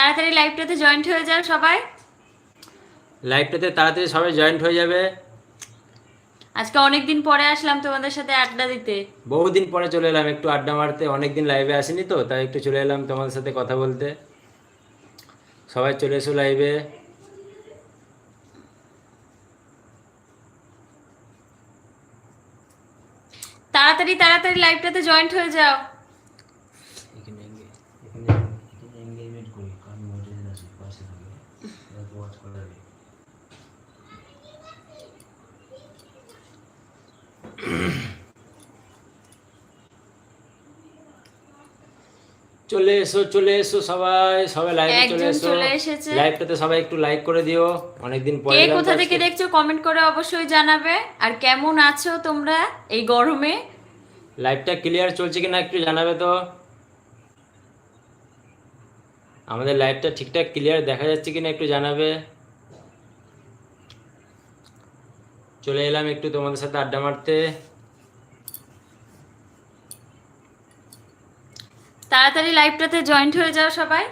তাড়াতাড়ি লাইভটাতে জয়েন্ট হয়ে যাও সবাই। লাইভটাতে তাড়াতাড়ি সবাই জয়েন্ট হয়ে যাবে। আজকে অনেক দিন পরে আসলাম তোমাদের সাথে আড্ডা দিতে। বহুদিন পরে চলে এলাম একটু আড্ডা মারতে অনেকদিন লাইভে আসিনি তো তাই একটু চলে এলাম তোমাদের সাথে কথা বলতে। সবাই চলে এসো লাইভে তাড়াতাড়ি তাড়াতাড়ি লাইভটাতে জয়েন্ট হয়ে যাও। চলে এসো চলে এসো সবাই সবাই লাইভে চলে এসো। চলে এসেছে। লাইভটাতে সবাই একটু লাইক করে দিও। অনেকদিন পরে কে কোথা থেকে দেখছ কমেন্ট করে অবশ্যই জানাবে। আর কেমন আছো তোমরা এই গরমে? লাইভটা ক্লিয়ার চলছে কিনা একটু জানাবে তো। আমাদের লাইভটা ঠিকঠাক ক্লিয়ার দেখা যাচ্ছে কিনা একটু জানাবে। চলে এলাম একটু তোমাদের সাথে আড্ডা মারতে। তাড়াতাড়ি লাইভটাতে জয়েন্ট হয়ে যাও সবাই।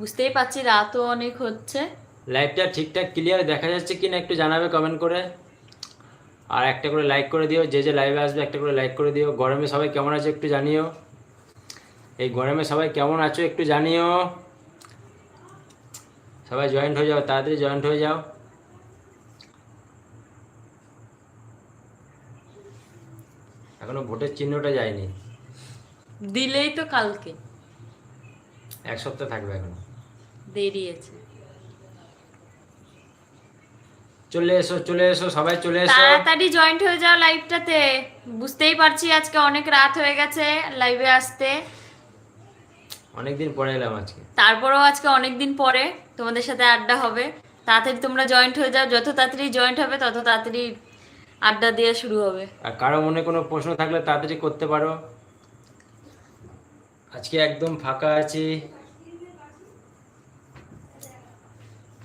বুঝতেই পারছি রাতও অনেক হচ্ছে। লাইভটা ঠিকঠাক ক্লিয়ার দেখা যাচ্ছে কিনা একটু জানাবে কমেন্ট করে। আর একটা করে লাইক করে দিও, যে যে লাইভে আসবে একটা করে লাইক করে দিও। গরমে সবাই কেমন আছো একটু জানিও। এই গরমে সবাই কেমন আছো একটু জানিও। সবাই জয়েন্ট হয়ে যাও, তাড়াতাড়ি জয়েন্ট হয়ে যাও। এখনও ভোটের চিহ্নটা যায়নি। দিলেই তো কালকে। এক সপ্তাহ থাকবে এখনও। দেরি আছে। চলে এসো চলে এসো সবাই চলে এসো। তাড়াতাড়ি জয়েন্ট হয়ে যাও লাইভটাতে বুঝতেই পারছি আজকে অনেক রাত হয়ে গেছে লাইভে আসতে। অনেকদিন পরে এলাম আজকে। তারপরেও আজকে অনেক দিন পরে তোমাদের সাথে আড্ডা হবে। তাড়াতাড়ি তোমরা জয়েন্ট হয়ে যাও। যত তাড়াতাড়ি জয়েন্ট হবে তত তাড়াতাড়ি আড্ডা দেওয়া শুরু হবে। আর কারও মনে কোনো প্রশ্ন থাকলে তাড়াতাড়ি করতে পারো। আজকে একদম ফাঁকা আছি।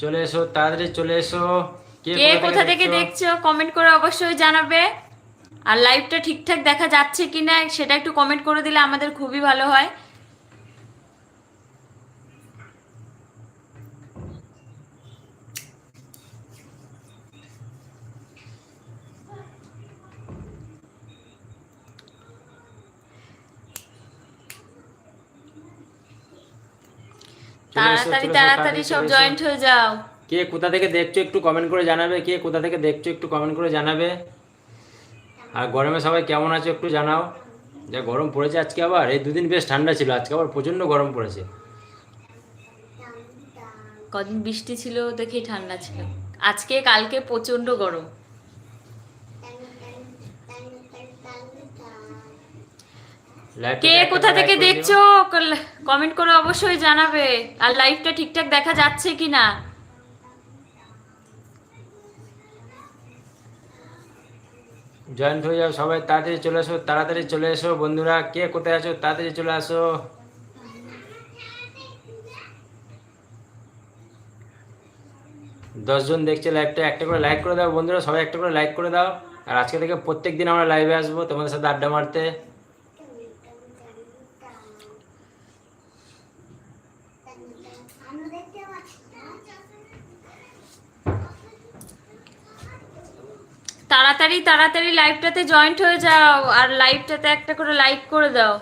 চলে এসো তাড়াতাড়ি চলে এসো। কে কোথা থেকে দেখছ? কমেন্ট করে অবশ্যই জানাবে। আর লাইভটা ঠিকঠাক দেখা যাচ্ছে কিনা সেটা একটু কমেন্ট করে দিলে আমাদের খুবই ভালো হয়। তাড়াতাড়ি তাড়াতাড়ি সব জয়েন্ট হয়ে যাও। কে কোথা থেকে দেখছ একটু কমেন্ট করে জানাবে কে কোথা থেকে দেখছ একটু কমেন্ট করে জানাবে। আর গরমে সবাই কেমন আছো একটু জানাও। যা গরম পড়েছে আজকে আবার এই দুদিন বেশ ঠান্ডা ছিল আজকে আবার প্রচণ্ড গরম পড়েছে। কদিন বৃষ্টি ছিল দেখি ঠান্ডা ছিল। আজকে কালকে প্রচণ্ড গরম। কে কোথা থেকে দেখছ? কমেন্ট করে অবশ্যই জানাবে। আর লাইভটা ঠিকঠাক দেখা যাচ্ছে কিনা? জয়েন্ট হয়ে যাও সবাই তাড়াতাড়ি চলে এসো তাড়াতাড়ি চলে এসো। বন্ধুরা কে কোথায় আছো? তাড়াতাড়ি চলে আসো। দশজন দেখছে লাইভটা একটা করে লাইক করে দাও বন্ধুরা। সবাই একটা করে লাইক করে দাও। আর আজকে থেকে প্রত্যেক দিন আমরা লাইভে আসব তোমাদের সাথে আড্ডা মারতে। তাড়াতাড়ি তাড়াতাড়ি লাইভটাতে জয়েন্ট হয়ে যাও আর লাইভটাতে একটা করে লাইক করে দাও।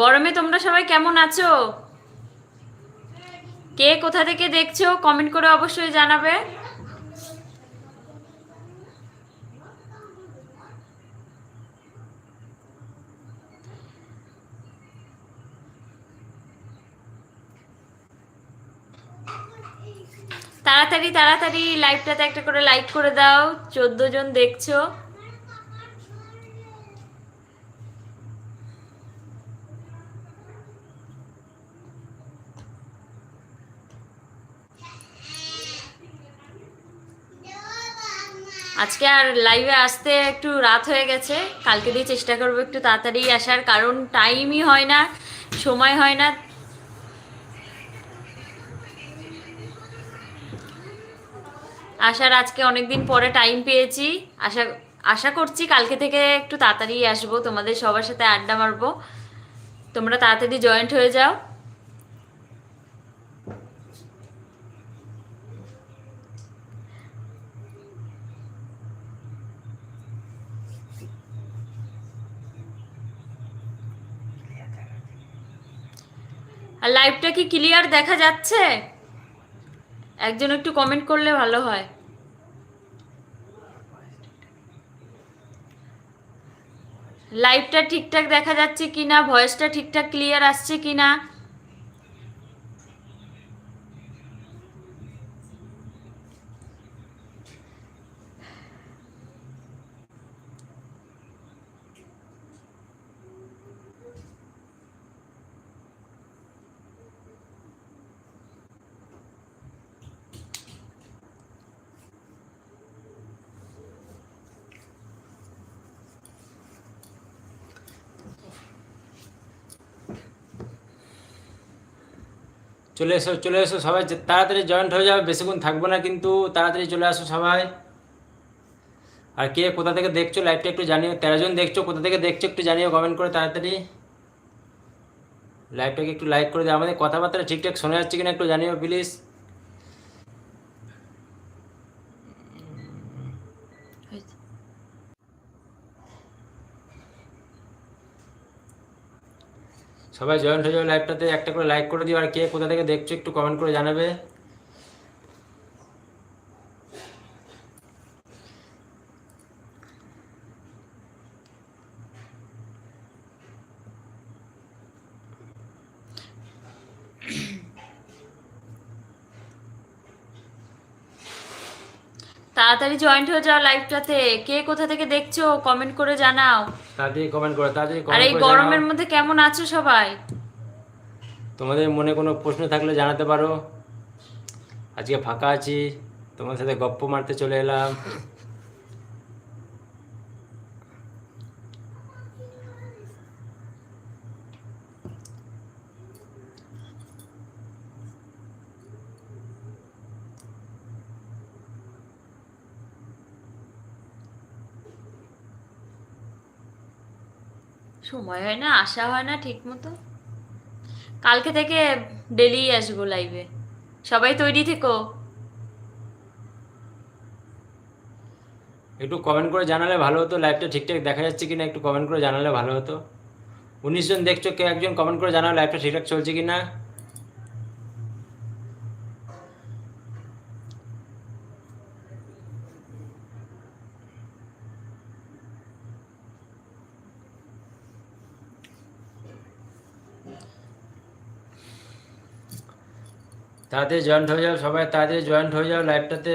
গরমে তোমরা সবাই কেমন আছো? কে কোথা থেকে দেখছ? কমেন্ট করে অবশ্যই জানাবে। তাড়াতাড়ি তাড়াতাড়ি লাইভটাতে একটা করে লাইক করে দাও। চোদ্দ জন দেখছ। আজকে আর লাইভে আসতে একটু রাত হয়ে গেছে। কালকে দিয়ে চেষ্টা করব একটু তাড়াতাড়ি আসার, কারণ টাইমই হয় না, সময় হয় না। আসার আজকে অনেকদিন পরে টাইম পেয়েছি। আশা আশা করছি কালকে থেকে একটু তাড়াতাড়ি আসব, তোমাদের সবার সাথে আড্ডা মারবো। তোমরা তাড়াতাড়ি জয়েন্ট হয়ে যাও। আর লাইভটা কি ক্লিয়ার দেখা যাচ্ছে? একজন একটু কমেন্ট করলে ভালো হয়। লাইভটা ঠিকঠাক দেখা যাচ্ছে কিনা? ভয়েসটা ঠিকঠাক ক্লিয়ার আসছে কিনা? চলে এসো চলে এসো সবাই তাড়াতাড়ি জয়েন্ট হয়ে যাবে, বেশিক্ষণ থাকব না কিন্তু তাড়াতাড়ি চলে আসো সবাই। আর কে কোথা থেকে দেখছ লাইভটা একটু জানিও, তেরো জন দেখছ, কোথা থেকে দেখছ একটু জানিও কমেন্ট করে তাড়াতাড়ি। লাইভটাকে একটু লাইক করে দিও, আমাদের কথাবার্তা ঠিকঠাক শোনা যাচ্ছে কিনা একটু জানিও প্লিজ সবাই জয়েন্ট হয়ে যাবে লাইভটাতে একটা করে লাইক করে দিও, আর কে কোথা থেকে দেখছ একটু কমেন্ট করে জানাবে। তাড়াতাড়ি জয়েন্ট হয়ে যাও লাইভটাতে কে কোথা থেকে দেখছ কমেন্ট করে জানাও। তাড়াতাড়ি কমেন্ট করো তাড়াতাড়ি আর এই গরমের মধ্যে কেমন আছো সবাই? তোমাদের মনে কোনো প্রশ্ন থাকলে জানাতে পারো। আজকে ফাঁকা আছি তোমার সাথে গপ্প মারতে চলে এলাম। সময় হয় না, আসা হয় না ঠিক মতো কালকে থেকে ডেলি আসব লাইভে সবাই তৈরি থেকো। একটু কমেন্ট করে জানালে ভালো হতো লাইভটা ঠিকঠাক দেখা যাচ্ছে কিনা একটু কমেন্ট করে জানালে ভালো হতো। উনিশজন দেখছ, কে একজন কমেন্ট করে জানাও লাইভটা ঠিকঠাক চলছে কিনা। তাড়াতাড়ি জয়েন্ট হয়ে যাও সবাই তাড়াতাড়ি জয়েন্ট হয়ে যাও লাইভটাতে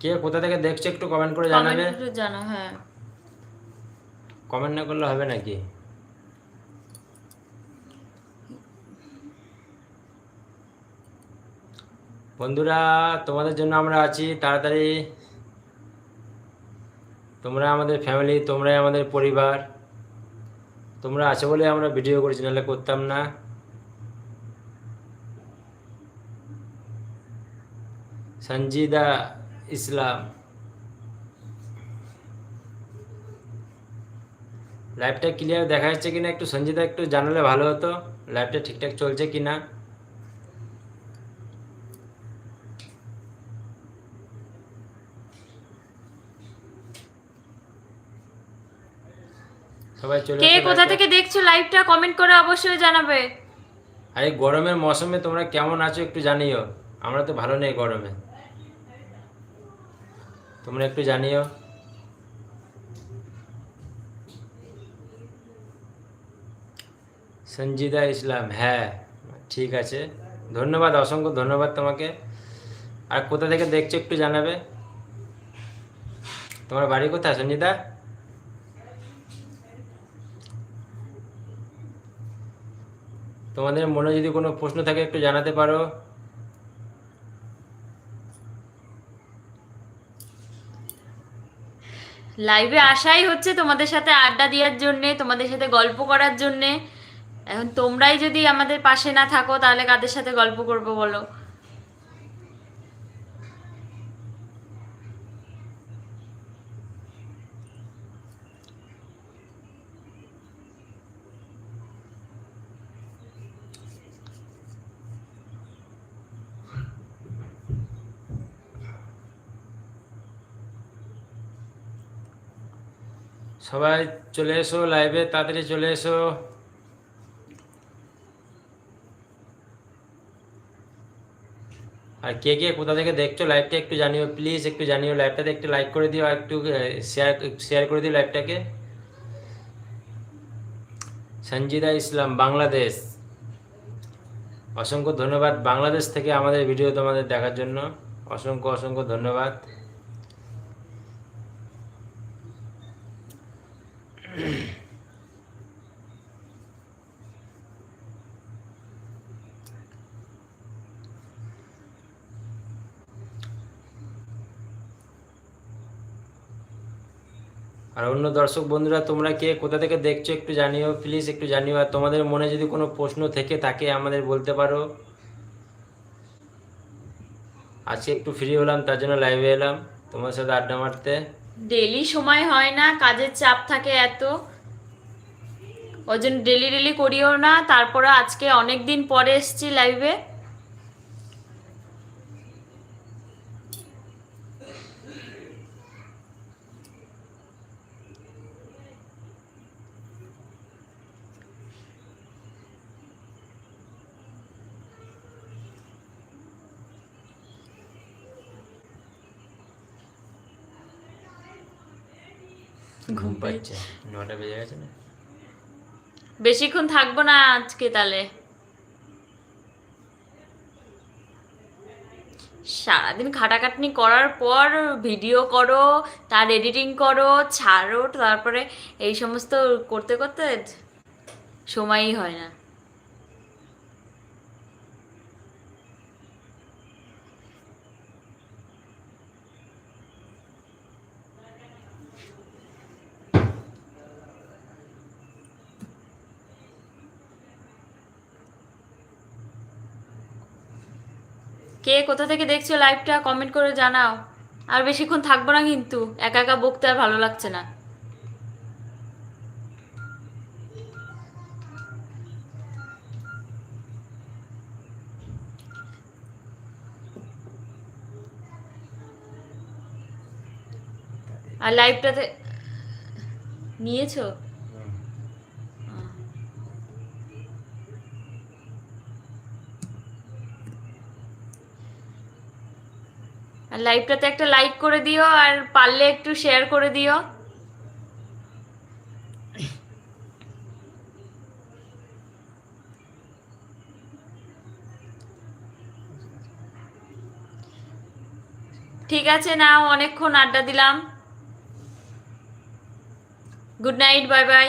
কে কোথা থেকে দেখছে একটু কমেন্ট করে জানাবে। কমেন্ট করে জানাও হ্যাঁ। কমেন্ট না করলে হবে নাকি? বন্ধুরা তোমাদের জন্য আমরা আছি তাড়াতাড়ি। তোমরা আমাদের ফ্যামিলি তোমরাই আমাদের পরিবার। তোমরা আছো বলে আমরা ভিডিও করেছি নাহলে করতাম না। সঞ্জিদা ইসলাম লাইভটা ক্লিয়ার দেখা যাচ্ছে কিনা একটু? সঞ্জিদা একটু জানালে ভালো হতো। লাইভটা ঠিকঠাক চলছে কিনা? সবাই চলে কে কোথা থেকে দেখছ লাইভটা কমেন্ট করে অবশ্যই জানাবে। আর গরমের মৌসুমে তোমরা কেমন আছো একটু জানিও। আমরা তো ভালো নেই গরমে। তোমরা একটু জানিও। সঞ্জিদা ইসলাম হ্যাঁ ঠিক আছে। ধন্যবাদ, অসংখ্য ধন্যবাদ তোমাকে। আর কোথা থেকে দেখছ একটু জানাবে? তোমার বাড়ি কোথায়, সঞ্জিদা? তোমাদের মনে যদি কোনো প্রশ্ন থাকে একটু জানাতে পারো। লাইভে আসাই হচ্ছে তোমাদের সাথে আড্ডা দেওয়ার জন্যে, তোমাদের সাথে গল্প করার জন্যে। এখন তোমরাই যদি আমাদের পাশে না থাকো, তাহলে কাদের সাথে গল্প করব বলো? সবাই চলে এসো লাইভে তাড়াতাড়ি চলে এসো। আর কে কে কোথা থেকে দেখছ লাইভটা একটু জানিও প্লিজ একটু জানিও। লাইভটাতে একটু লাইক করে দিও আর একটু শেয়ার শেয়ার করে দিও লাইভটাকে সঞ্জিদা ইসলাম, বাংলাদেশ। অসংখ্য ধন্যবাদ বাংলাদেশ থেকে আমাদের ভিডিও তোমাদের দেখার জন্য। অসংখ্য অসংখ্য ধন্যবাদ। আর অন্য দর্শক বন্ধুরা, তোমরা কে, কোথা থেকে দেখছ একটু জানিও প্লিজ একটু জানিও। আর তোমাদের মনে যদি কোনো প্রশ্ন থেকে থাকে, আমাদের বলতে পারো। আজকে একটু ফ্রি হলাম, তার জন্য লাইভে এলাম। তোমার সাথে আড্ডা মারতে। ডেলি সময় হয় না, কাজের চাপ থাকে এত। ওই জন্য ডেলি ডেলি করিও না। তারপরে আজকে অনেক দিন পরে এসছি লাইভে ঘুম পাচ্ছে নটা বেজে গেছে না? বেশিক্ষণ থাকব না আজকে তাহলে। সারাদিন খাটাখাটনি করার পর ভিডিও করো তার এডিটিং করো ছাড়ো তারপরে এই সমস্ত করতে করতে সময়ই হয় না। কে কোথা থেকে দেখছ লাইভটা কমেন্ট করে জানাও। আর বেশিক্ষণ থাকব না কিন্তু, একা একা বকতে আর ভালো লাগছে না। আর লাইভটাতে নিয়েছো? লাইভটাতে একটা লাইক করে দিও আর পারলে একটু শেয়ার করে দিও। ঠিক আছে, নাও, অনেকক্ষণ আড্ডা দিলাম। Good night bye bye